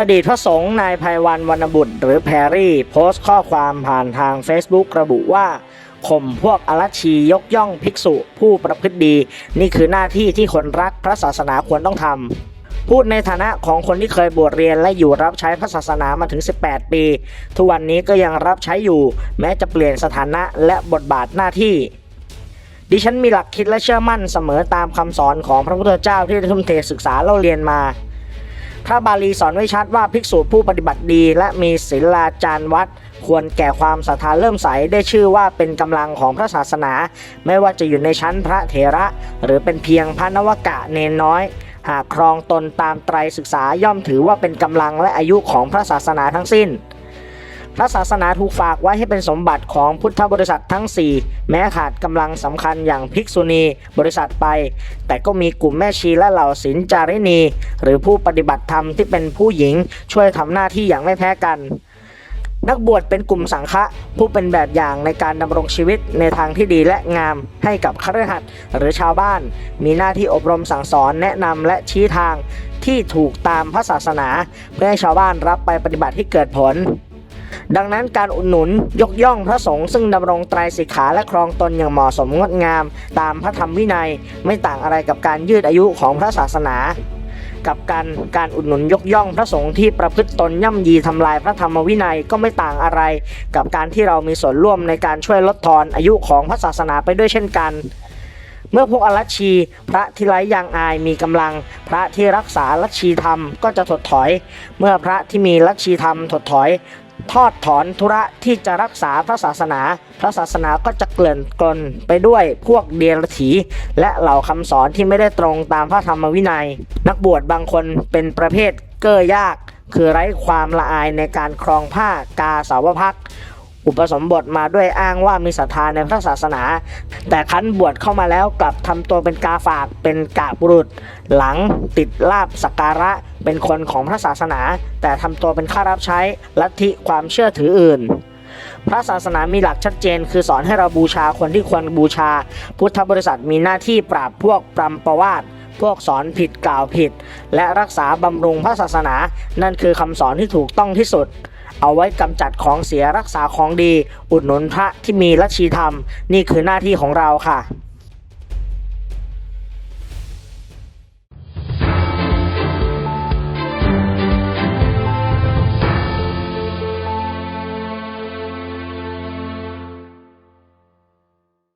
อดีตพระสงฆ์นายภัยวันวรรณบุตร หรือแพรรี่ โพสต์ข้อความผ่านทาง Facebook ระบุว่าข่มพวกอรัชียกย่องภิกษุผู้ประพฤติดี นี่คือหน้าที่ที่คนรักพระศาสนาควรต้องทำพูดในฐานะของคนที่เคยบวชเรียนและอยู่รับใช้พระศาสนามาถึง 18 ปี ทุกวันนี้ก็ยังรับใช้อยู่ แม้จะเปลี่ยนสถานะและบทบาทหน้าที่ดิฉันมีหลักคิดและเชื่อมั่นเสมอตามคำสอนของพระพุทธเจ้าที่ได้ทุ่มเทศึกษาเล่าเรียนมา ระบาลีสอนไว้ชัดว่าภิกษุผู้ปฏิบัติดี และมีศีลาจารย์วัด ควรแก่ความศรัทธาเริ่มใสได้ชื่อว่าเป็นกำลังของพระศาสนา ไม่ว่าจะอยู่ในชั้นพระเถระ หรือเป็นเพียงพระนวกะเนนน้อย หากครองตนตามไตรศึกษาย่อมถือว่าเป็นกำลังและอายุของพระศาสนาทั้งสิ้น พระศาสนาถูกฝากไว้ให้เป็นสมบัติของพุทธบริษัททั้ง 4 แม้ขาดกำลังสำคัญอย่างภิกษุณีบริษัทไป แต่ก็มีกลุ่มแม่ชีและเหล่าศิลจารินีหรือผู้ปฏิบัติธรรมที่เป็นผู้หญิงช่วยทำหน้าที่อย่างไม่แพ้กันนักบวชเป็นกลุ่มสังฆะผู้เป็นแบบอย่างในการดำรงชีวิตในทางที่ดีและงามให้กับคฤหัสถ์หรือชาวบ้าน มีหน้าที่อบรมสั่งสอนแนะนำและชี้ทางที่ถูกตามพระศาสนา เพื่อให้ชาวบ้านรับไปปฏิบัติให้เกิดผล ดังนั้นการอุดหนุนยกย่องพระสงฆ์ซึ่งดำรงไตรสิกขาและครองตนอย่างเหมาะสมงดงาม ตามพระธรรมวินัยไม่ต่างอะไรกับการยืดอายุของพระศาสนา กับการการอุดหนุนยกย่องพระสงฆ์ที่ประพฤติตนย่ำยีทำลายพระธรรมวินัยก็ไม่ต่างอะไร กับการที่เรามีส่วนร่วมในการช่วยลดทอนอายุของพระศาสนาไปด้วยเช่นกันเมื่อพวกอรัชชี พระที่ไร้ยางอายมีกำลัง พระที่รักษาลัชชีธรรมก็จะถดถอย เมื่อพระที่มีลัชชีธรรมถดถอย ทอดถอนธุระที่จะรักษาพระศาสนา พระศาสนาก็จะเกลื่อนกลนไปด้วยพวกเดียรถี และเหล่าคำสอนที่ไม่ได้ตรงตามพระธรรมวินัย นักบวชบางคนเป็นประเภทเก้อยาก คือไร้ความละอายในการครองผ้ากาสาวพักตร์ อุปสมบทมาด้วยอ้างว่ามีศรัทธาในพระศาสนา แต่คันบวชเข้ามาแล้วกลับทำตัวเป็นกาฝากเป็นกาบุรุษ หลังติดลาบสักการะเป็นคนของพระศาสนา แต่ทำตัวเป็นข้ารับใช้ลัทธิความเชื่อถืออื่น พระศาสนามีหลักชัดเจน คือสอนให้เราบูชาคนที่ควรบูชา พุทธบริษัทมีหน้าที่ปราบพวกปรำประวาทพวกสอนผิดกล่าวผิด และรักษาบำรุงพระศาสนา นั่นคือคำสอนที่ถูกต้องที่สุด เอาไว้กำจัดของเสียรักษาของดี อุดหนุนพระที่มีลัชีธรรม นี่คือหน้าที่ของเราค่ะ